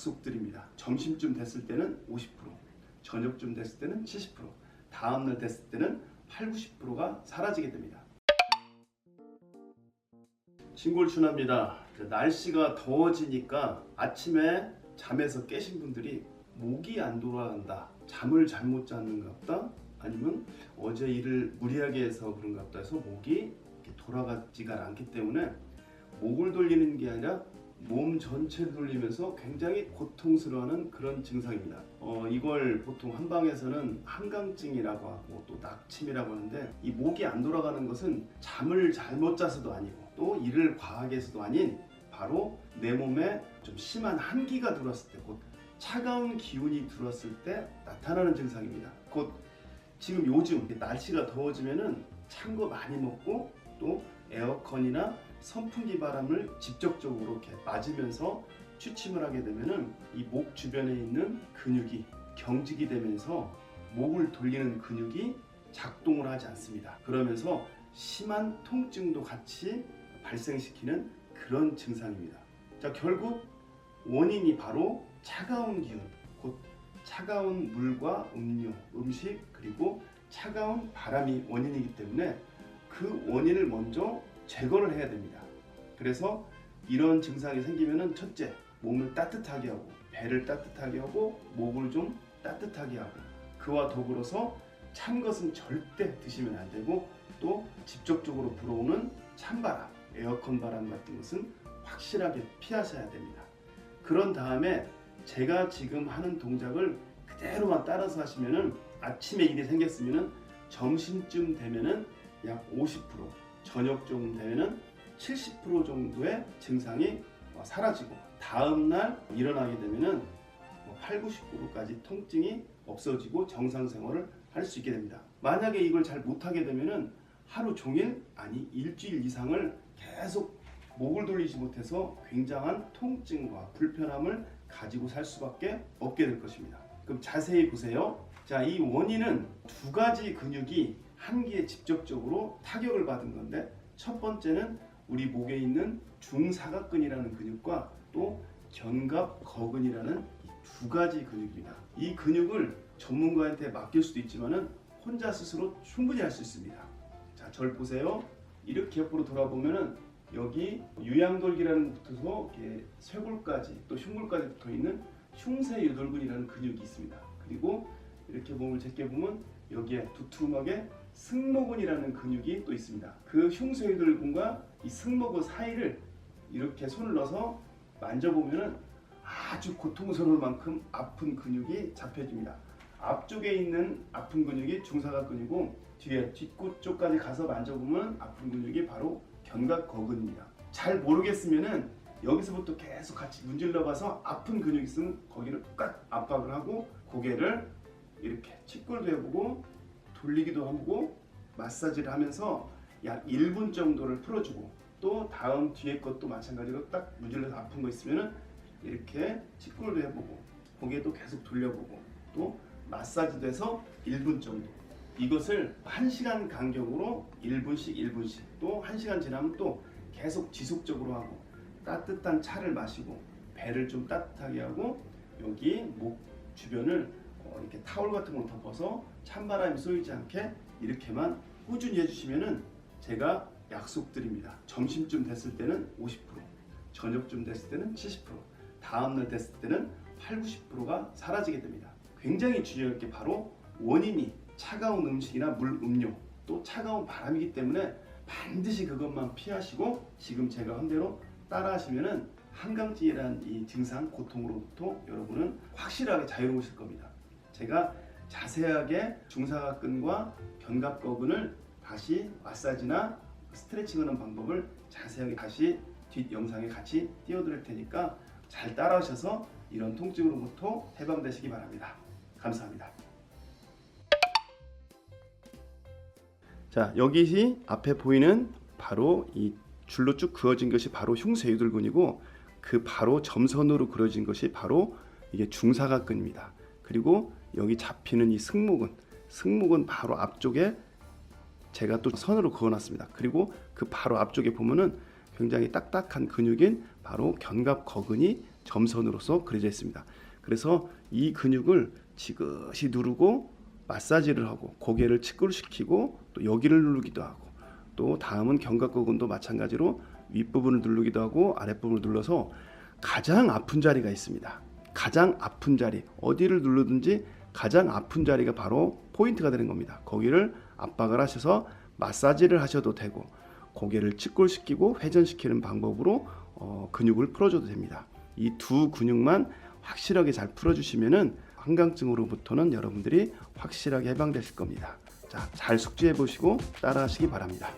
약속드립니다. 점심쯤 됐을 때는 50%, 저녁쯤 됐을 때는 70%, 다음날 됐을 때는 8, 90%가 사라지게 됩니다. 진골춘합니다. 날씨가 더워지니까 아침에 잠에서 깨신 분들이 목이 안 돌아간다. 잠을 잘못 잤는가 보다. 아니면 어제 일을 무리하게 해서 그런가 보다 해서 목이 돌아가지가 않기 때문에 목을 돌리는 게 아니라 몸 전체를 돌리면서 굉장히 고통스러워하는 그런 증상입니다. 어, 이걸 보통 한방에서는 한강증이라고 하고 또 낙침이라고 하는데 이 목이 안 돌아가는 것은 잠을 잘못 자서도 아니고 또 일을 과하게 해서도 아닌 바로 내 몸에 좀 심한 한기가 들어왔을 때 곧 차가운 기운이 들어왔을 때 나타나는 증상입니다. 곧 지금 요즘 날씨가 더워지면은 찬 거 많이 먹고 또 에어컨이나 선풍기 바람을 직접적으로 이렇게 맞으면서 취침을 하게 되면은 이 목 주변에 있는 근육이 경직이 되면서 목을 돌리는 근육이 작동을 하지 않습니다. 그러면서 심한 통증도 같이 발생시키는 그런 증상입니다. 자, 결국 원인이 바로 차가운 기운, 곧 차가운 물과 음료, 음식 그리고 차가운 바람이 원인이기 때문에 그 원인을 먼저 제거를 해야 됩니다. 그래서 이런 증상이 생기면은 첫째 몸을 따뜻하게 하고 배를 따뜻하게 하고 목을 좀 따뜻하게 하고 그와 더불어서 찬 것은 절대 드시면 안 되고 또 직접적으로 불어오는 찬바람, 에어컨 바람 같은 것은 확실하게 피하셔야 됩니다. 그런 다음에 제가 지금 하는 동작을 그대로만 따라서 하시면은 아침에 일이 생겼으면은 점심쯤 되면은 약 50%, 저녁쯤 되면은 70% 정도의 증상이 어, 사라지고 다음 날 일어나게 되면은 뭐 8, 90%까지 통증이 없어지고 정상 생활을 할 수 있게 됩니다. 만약에 이걸 잘 못하게 되면은 하루 종일 아니 일주일 이상을 계속 목을 돌리지 못해서 굉장한 통증과 불편함을 가지고 살 수밖에 없게 될 것입니다. 그럼 자세히 보세요. 자, 이 원인은 두 가지 근육이 한기에 직접적으로 타격을 받은 건데 첫 번째는 우리 목에 있는 중사각근이라는 근육과 또 견갑 거근이라는 이두 가지 근육입니다. 이 근육을 전문가한테 맡길 수도 있지만은 혼자 스스로 충분히 할 수 있습니다. 자, 절 보세요. 이렇게 옆으로 돌아보면은 여기 유양돌기라는 곳부터 이렇게 쇄골까지 또 흉골까지 붙어 있는 흉쇄유돌근이라는 근육이 있습니다. 그리고 이렇게 몸을 제껴 보면 여기에 두툼하게 승모근이라는 근육이 또 있습니다. 그 흉쇄유돌근과 이 승모근 사이를 이렇게 손을 넣어서 만져보면은 아주 고통스러울 만큼 아픈 근육이 잡혀집니다. 앞쪽에 있는 아픈 근육이 중사각근이고 뒤에 뒷구 쪽까지 가서 만져보면 아픈 근육이 바로 견갑거근입니다. 잘 모르겠으면은 여기서부터 계속 같이 문질러 가서 아픈 근육 있으면 거기를 꽉 압박을 하고 고개를 이렇게 치골도 해보고 돌리기도 하고 마사지를 하면서 약 1분 정도를 풀어주고 또 다음 뒤에 것도 마찬가지로 딱 문질러서 아픈 거 있으면은 이렇게 치골도 해보고 고개도 계속 돌려보고 또 마사지도 해서 1분 정도. 이것을 1시간 간격으로 1분씩 1분씩 또 1시간 지나면 또 계속 지속적으로 하고 따뜻한 차를 마시고 배를 좀 따뜻하게 하고 여기 목 주변을 어, 이렇게 타올 같은 걸 덮어서 찬바람이 쏘이지 않게 이렇게만 꾸준히 해주시면은 제가 약속드립니다. 점심쯤 됐을 때는 50%, 저녁쯤 됐을 때는 70%, 다음날 됐을 때는 8, 90%가 사라지게 됩니다. 굉장히 중요한 게 바로 원인이 차가운 음식이나 물, 음료, 또 차가운 바람이기 때문에 반드시 그것만 피하시고 지금 제가 한 대로 따라하시면은 한강증이라는 이 증상 고통으로부터 여러분은 확실하게 자유로우실 겁니다. 제가 자세하게 중사각근과 견갑거근을 다시 마사지나 스트레칭하는 방법을 자세하게 다시 뒷 영상에 같이 띄워드릴 테니까 잘 따라하셔서 이런 통증으로부터 해방되시기 바랍니다. 감사합니다. 자 여기 앞에 보이는 바로 이 줄로 쭉 그어진 것이 바로 흉쇄유돌근이고 그 바로 점선으로 그려진 것이 바로 이게 중사각근입니다. 그리고 여기 잡히는 이 승모근, 승모근 바로 앞쪽에 제가 또 선으로 그어놨습니다. 그리고 그 바로 앞쪽에 보면은 굉장히 딱딱한 근육인 바로 견갑 거근이 점선으로서 그려져 있습니다. 그래서 이 근육을 지그시 누르고 마사지를 하고 고개를 치끌시키고 또 여기를 누르기도 하고 또 다음은 견갑근도 마찬가지로 윗부분을 누르기도 하고 아랫부분을 눌러서 가장 아픈 자리가 있습니다. 가장 아픈 자리 어디를 누르든지 가장 아픈 자리가 바로 포인트가 되는 겁니다. 거기를 압박을 하셔서 마사지를 하셔도 되고 고개를 치골시키고 회전시키는 방법으로 어, 근육을 풀어줘도 됩니다. 이 두 근육만 확실하게 잘 풀어주시면은 한강증으로부터는 여러분들이 확실하게 해방되실 겁니다. 자, 잘 숙지해 보시고 따라하시기 바랍니다.